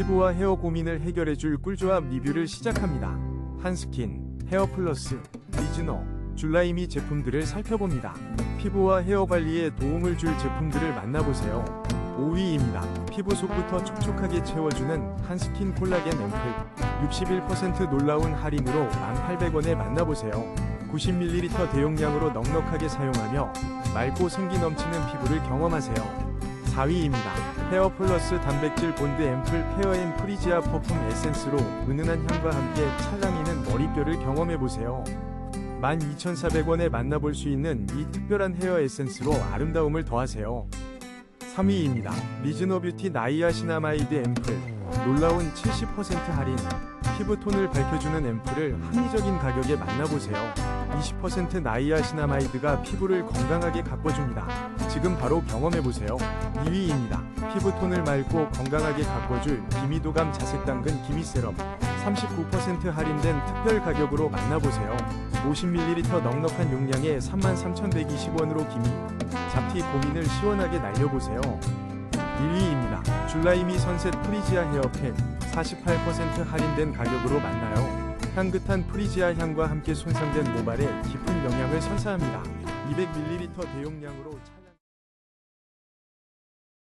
피부와 헤어 고민을 해결해줄 꿀조합 리뷰를 시작합니다. 한스킨, 헤어플러스, 리즈너, 줄라이미 제품들을 살펴봅니다. 피부와 헤어 관리에 도움을 줄 제품들을 만나보세요. 5위입니다. 피부 속부터 촉촉하게 채워주는 한스킨 콜라겐 앰플 61% 놀라운 할인으로 1,800원에 만나보세요. 90ml 대용량으로 넉넉하게 사용하며 맑고 생기 넘치는 피부를 경험하세요. 4위입니다. 헤어 플러스 단백질 본드 앰플 페어 앤 프리지아 퍼퓸 에센스로 은은한 향과 함께 찰랑이는 머릿결을 경험해보세요. 12,400원에 만나볼 수 있는 이 특별한 헤어 에센스로 아름다움을 더하세요. 3위입니다. 리즈너 뷰티 나이아 시나마이드 앰플 놀라운 70% 할인 피부톤을 밝혀주는 앰플을 합리적인 가격에 만나보세요. 20% 나이아 시나마이드가 피부를 건강하게 가꿔줍니다. 지금 바로 경험해보세요. 2위입니다. 피부톤을 맑고 건강하게 가꿔줄 기미도감 자색 당근 기미 세럼 39% 할인된 특별 가격으로 만나보세요. 50ml 넉넉한 용량에 33,120원으로 기미 잡티 고민을 시원하게 날려보세요. 1위입니다. 줄라이미 선셋 프리지아 헤어펜 48% 할인된 가격으로 만나요. 향긋한 프리지아 향과 함께 손상된 모발에 깊은 영향을 선사합니다. 200ml 대용량으로 차-